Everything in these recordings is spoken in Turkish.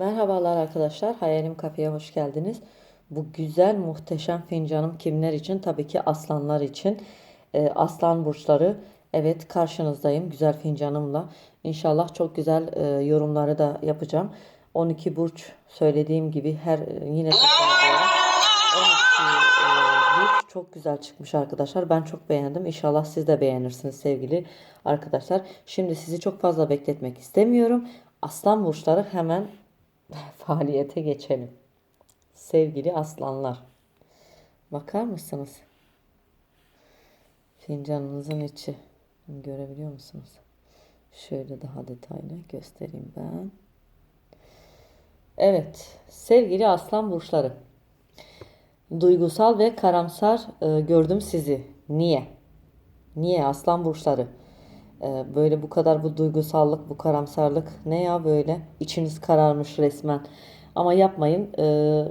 Merhabalar arkadaşlar. Hayalim Kafe'ye hoş geldiniz. Bu güzel muhteşem fincanım kimler için? Tabii ki aslanlar için. Ee, aslan burçları. Evet karşınızdayım güzel fincanımla. İnşallah çok güzel e, yorumları da yapacağım. 12 burç söylediğim gibi her yine tekrarlıyorum. 12 e, burç çok güzel çıkmış arkadaşlar. Ben çok beğendim. İnşallah siz de beğenirsiniz sevgili arkadaşlar. Şimdi sizi çok fazla bekletmek istemiyorum. Aslan burçları hemen faaliyete geçelim. Sevgili aslanlar. Bakar mısınız? Fincanınızın içi. Görebiliyor musunuz? Şöyle daha detaylı göstereyim ben. Evet, sevgili aslan burçları. Duygusal ve karamsar e, gördüm sizi. Niye? Niye aslan burçları? E, böyle bu kadar bu duygusallık, bu karamsarlık ne ya böyle? İçiniz kararmış resmen. Ama yapmayın. E,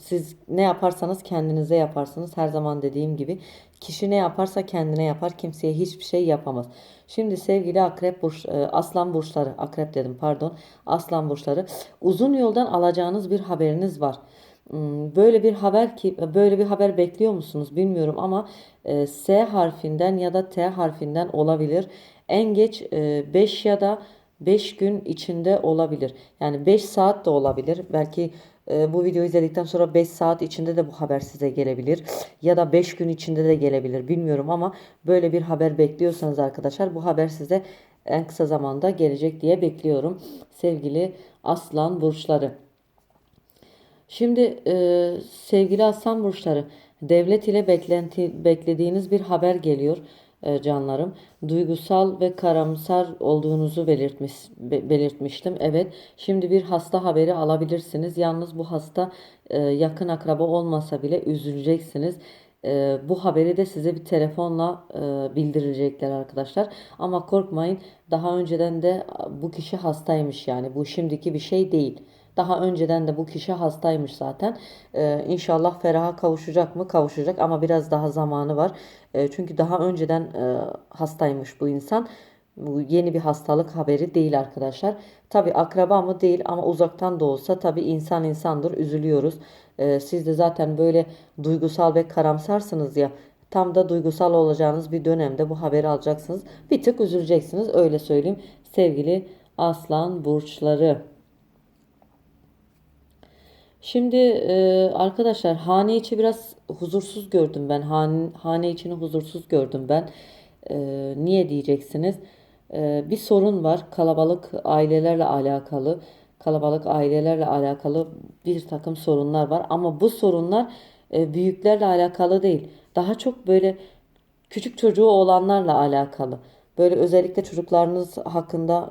siz ne yaparsanız kendinize yaparsınız. Her zaman dediğim gibi kişi ne yaparsa kendine yapar. Kimseye hiçbir şey yapamaz. Şimdi sevgili akrep burç, e, aslan burçları, akrep dedim pardon. Aslan burçları uzun yoldan alacağınız bir haberiniz var. Hmm, böyle bir haber ki böyle bir haber bekliyor musunuz bilmiyorum ama e, S harfinden ya da T harfinden olabilir. En geç 5 e, ya da 5 gün içinde olabilir. Yani 5 saat de olabilir. Belki e, bu videoyu izledikten sonra 5 saat içinde de bu haber size gelebilir. Ya da 5 gün içinde de gelebilir. Bilmiyorum ama böyle bir haber bekliyorsanız arkadaşlar bu haber size en kısa zamanda gelecek diye bekliyorum. Sevgili aslan burçları. Şimdi e, sevgili aslan burçları devlet ile beklenti, beklediğiniz bir haber geliyor e, canlarım. Duygusal ve karamsar olduğunuzu belirtmiş, be, belirtmiştim. Evet şimdi bir hasta haberi alabilirsiniz. Yalnız bu hasta e, yakın akraba olmasa bile üzüleceksiniz. E, bu haberi de size bir telefonla e, bildirecekler arkadaşlar. Ama korkmayın daha önceden de bu kişi hastaymış yani bu şimdiki bir şey değil. Daha önceden de bu kişi hastaymış zaten. Ee, inşallah feraha kavuşacak mı? Kavuşacak ama biraz daha zamanı var. Ee, çünkü daha önceden e, hastaymış bu insan. Bu yeni bir hastalık haberi değil arkadaşlar. Tabi akraba mı değil ama uzaktan da olsa tabi insan insandır üzülüyoruz. Ee, siz de zaten böyle duygusal ve karamsarsınız ya. Tam da duygusal olacağınız bir dönemde bu haberi alacaksınız. Bir tık üzüleceksiniz öyle söyleyeyim sevgili aslan burçları. Şimdi e, arkadaşlar hane içi biraz huzursuz gördüm ben. Hane, hane içini huzursuz gördüm ben. E, niye diyeceksiniz? E, bir sorun var kalabalık ailelerle alakalı. Kalabalık ailelerle alakalı bir takım sorunlar var. Ama bu sorunlar e, büyüklerle alakalı değil. Daha çok böyle küçük çocuğu olanlarla alakalı. Böyle özellikle çocuklarınız hakkında...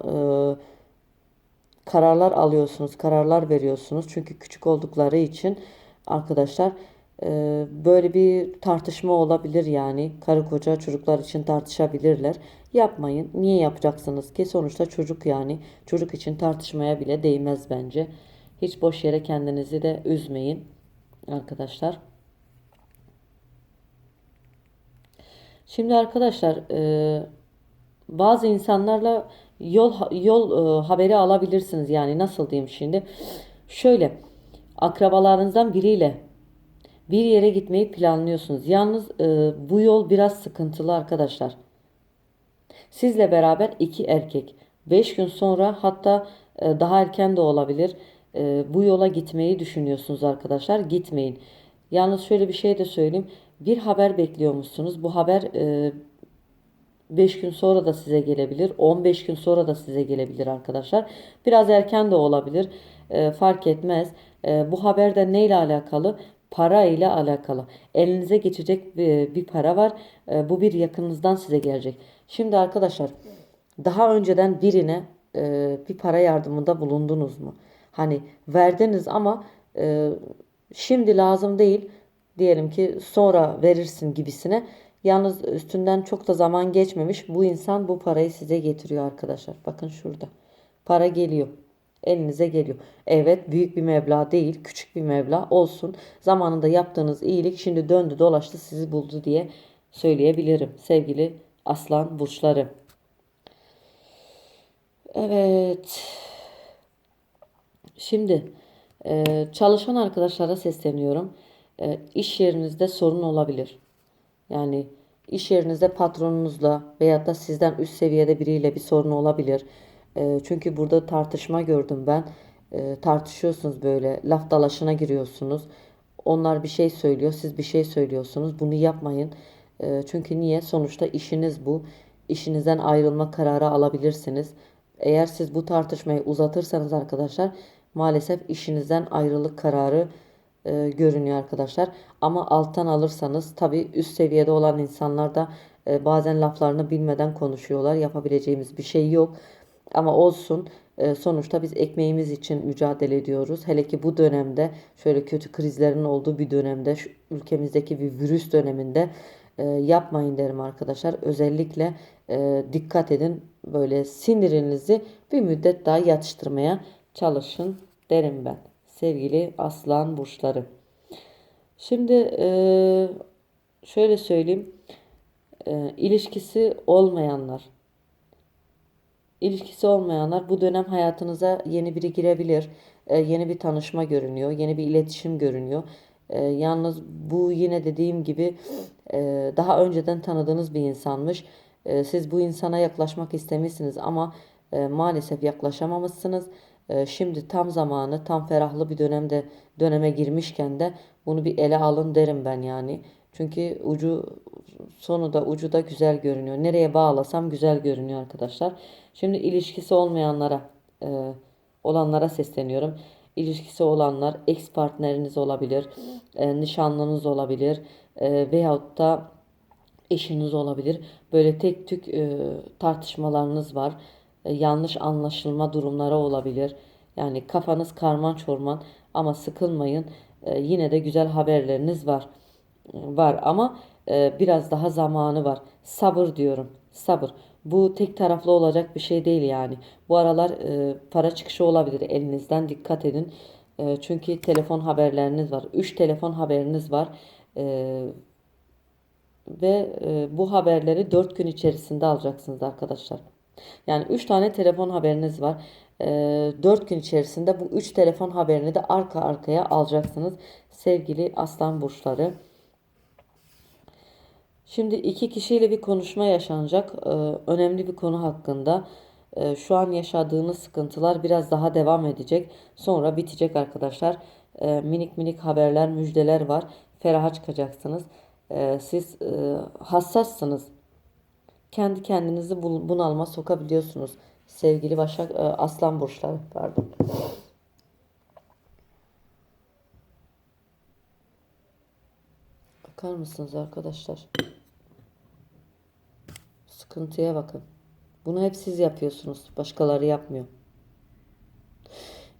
E, kararlar alıyorsunuz, kararlar veriyorsunuz. Çünkü küçük oldukları için arkadaşlar e, böyle bir tartışma olabilir yani. Karı koca çocuklar için tartışabilirler. Yapmayın. Niye yapacaksınız ki? Sonuçta çocuk yani. Çocuk için tartışmaya bile değmez bence. Hiç boş yere kendinizi de üzmeyin arkadaşlar. Şimdi arkadaşlar e, bazı insanlarla yol yol e, haberi alabilirsiniz. Yani nasıl diyeyim şimdi? Şöyle akrabalarınızdan biriyle bir yere gitmeyi planlıyorsunuz. Yalnız e, bu yol biraz sıkıntılı arkadaşlar. Sizle beraber iki erkek 5 gün sonra hatta e, daha erken de olabilir. E, bu yola gitmeyi düşünüyorsunuz arkadaşlar. Gitmeyin. Yalnız şöyle bir şey de söyleyeyim. Bir haber bekliyormuşsunuz. Bu haber e, 5 gün sonra da size gelebilir. 15 gün sonra da size gelebilir arkadaşlar. Biraz erken de olabilir. E, fark etmez. E, bu haberde ne ile alakalı? Para ile alakalı. Elinize geçecek bir, bir para var. E, bu bir yakınınızdan size gelecek. Şimdi arkadaşlar daha önceden birine e, bir para yardımında bulundunuz mu? Hani verdiniz ama e, şimdi lazım değil. Diyelim ki sonra verirsin gibisine Yalnız üstünden çok da zaman geçmemiş. Bu insan bu parayı size getiriyor arkadaşlar. Bakın şurada. Para geliyor. Elinize geliyor. Evet büyük bir meblağ değil. Küçük bir meblağ olsun. Zamanında yaptığınız iyilik şimdi döndü dolaştı sizi buldu diye söyleyebilirim. Sevgili aslan burçları. Evet. Şimdi e, çalışan arkadaşlara sesleniyorum. E, iş yerinizde sorun olabilir. Yani iş yerinizde patronunuzla veyahut da sizden üst seviyede biriyle bir sorun olabilir. E, çünkü burada tartışma gördüm ben. E, tartışıyorsunuz böyle, laf dalaşına giriyorsunuz. Onlar bir şey söylüyor, siz bir şey söylüyorsunuz. Bunu yapmayın. E, çünkü niye? Sonuçta işiniz bu. İşinizden ayrılma kararı alabilirsiniz. Eğer siz bu tartışmayı uzatırsanız arkadaşlar maalesef işinizden ayrılık kararı e, görünüyor arkadaşlar. Ama alttan alırsanız tabii üst seviyede olan insanlar da e, bazen laflarını bilmeden konuşuyorlar. Yapabileceğimiz bir şey yok. Ama olsun. E, sonuçta biz ekmeğimiz için mücadele ediyoruz. Hele ki bu dönemde şöyle kötü krizlerin olduğu bir dönemde şu ülkemizdeki bir virüs döneminde e, yapmayın derim arkadaşlar. Özellikle e, dikkat edin. Böyle sinirinizi bir müddet daha yatıştırmaya çalışın derim ben. Sevgili aslan burçları. Şimdi e, şöyle söyleyeyim. E, ilişkisi olmayanlar. İlişkisi olmayanlar bu dönem hayatınıza yeni biri girebilir. E, yeni bir tanışma görünüyor. Yeni bir iletişim görünüyor. Yalnız bu yine dediğim gibi daha önceden tanıdığınız bir insanmış. Siz bu insana yaklaşmak istemişsiniz ama maalesef yaklaşamamışsınız. E, şimdi tam zamanı, tam ferahlı bir dönemde döneme girmişken de bunu bir ele alın derim ben yani. Çünkü ucu sonu da ucu da güzel görünüyor. Nereye bağlasam güzel görünüyor arkadaşlar. Şimdi ilişkisi olmayanlara, e, olanlara sesleniyorum. İlişkisi olanlar ex partneriniz olabilir, e, nişanlınız olabilir e, veyahut da eşiniz olabilir. Böyle tek tük e, tartışmalarınız var. E, yanlış anlaşılma durumları olabilir. Yani kafanız karman çorman ama sıkılmayın. E, yine de güzel haberleriniz var. E, var ama biraz daha zamanı var. Sabır diyorum. Sabır. Bu tek taraflı olacak bir şey değil yani. Bu aralar para çıkışı olabilir elinizden dikkat edin. Çünkü telefon haberleriniz var. 3 telefon haberiniz var. Ve bu haberleri 4 gün içerisinde alacaksınız arkadaşlar. Yani 3 tane telefon haberiniz var. E, 4 gün içerisinde bu 3 telefon haberini de arka arkaya alacaksınız. Sevgili aslan burçları. Şimdi iki kişiyle bir konuşma yaşanacak. Ee, önemli bir konu hakkında. Ee, şu an yaşadığınız sıkıntılar biraz daha devam edecek. Sonra bitecek arkadaşlar. Ee, minik minik haberler, müjdeler var. Feraha çıkacaksınız. Ee, siz e, hassassınız. Kendi kendinizi bu- bunalıma sokabiliyorsunuz. Sevgili Başak e, Aslan burçları pardon. Bakar mısınız arkadaşlar? Sıkıntıya bakın. Bunu hep siz yapıyorsunuz. Başkaları yapmıyor.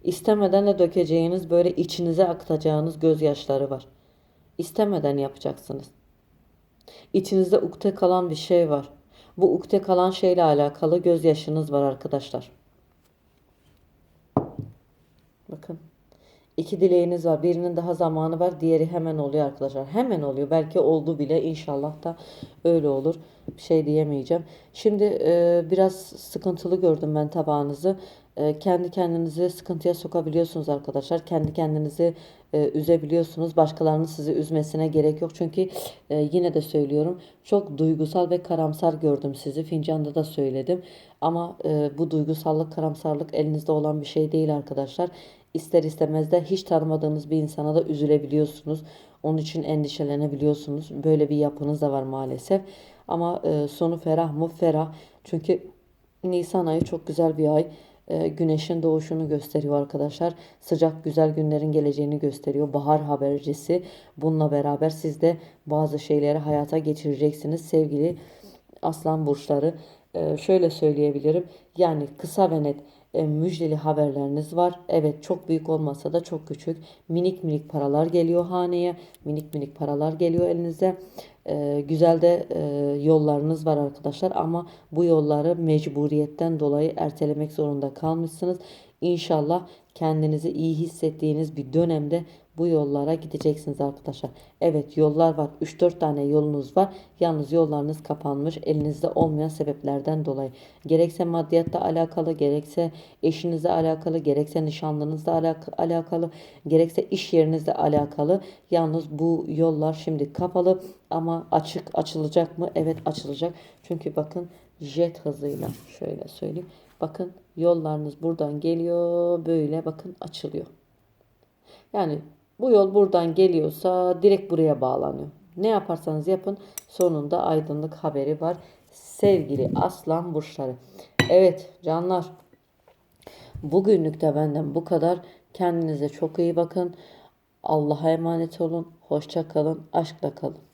İstemeden de dökeceğiniz böyle içinize akıtacağınız gözyaşları var. İstemeden yapacaksınız. İçinizde ukde kalan bir şey var. Bu ukde kalan şeyle alakalı gözyaşınız var arkadaşlar. Bakın. İki dileğiniz var. Birinin daha zamanı var. Diğeri hemen oluyor arkadaşlar. Hemen oluyor. Belki oldu bile. İnşallah da öyle olur. Bir şey diyemeyeceğim. Şimdi e, biraz sıkıntılı gördüm ben tabağınızı. E, kendi kendinizi sıkıntıya sokabiliyorsunuz arkadaşlar. Kendi kendinizi e, üzebiliyorsunuz. Başkalarının sizi üzmesine gerek yok. Çünkü e, yine de söylüyorum. Çok duygusal ve karamsar gördüm sizi. Fincanda da söyledim. Ama bu duygusallık, karamsarlık elinizde olan bir şey değil arkadaşlar. İster istemez de hiç tanımadığınız bir insana da üzülebiliyorsunuz. Onun için endişelenebiliyorsunuz. Böyle bir yapınız da var maalesef. Ama sonu ferah mı? Ferah. Çünkü Nisan ayı çok güzel bir ay. E, güneşin doğuşunu gösteriyor arkadaşlar. Sıcak güzel günlerin geleceğini gösteriyor. Bahar habercisi. Bununla beraber siz de bazı şeyleri hayata geçireceksiniz sevgili aslan burçları. E, şöyle söyleyebilirim. Yani kısa ve net müjdeli haberleriniz var. Evet çok büyük olmasa da çok küçük. Minik minik paralar geliyor haneye. Minik minik paralar geliyor elinize. E, güzel de e, yollarınız var arkadaşlar ama bu yolları mecburiyetten dolayı ertelemek zorunda kalmışsınız. İnşallah kendinizi iyi hissettiğiniz bir dönemde bu yollara gideceksiniz arkadaşlar. Evet yollar var. 3-4 tane yolunuz var. Yalnız yollarınız kapanmış. Elinizde olmayan sebeplerden dolayı. Gerekse maddiyatla alakalı, gerekse eşinizle alakalı, gerekse nişanlınızla alak- alakalı, gerekse iş yerinizle alakalı. Yalnız bu yollar şimdi kapalı ama açık açılacak mı? Evet açılacak. Çünkü bakın jet hızıyla şöyle söyleyeyim. Bakın yollarınız buradan geliyor böyle bakın açılıyor. Yani bu yol buradan geliyorsa direkt buraya bağlanıyor. Ne yaparsanız yapın sonunda aydınlık haberi var. Sevgili aslan burçları. Evet canlar bugünlük de benden bu kadar. Kendinize çok iyi bakın. Allah'a emanet olun. Hoşça kalın. Aşkla kalın.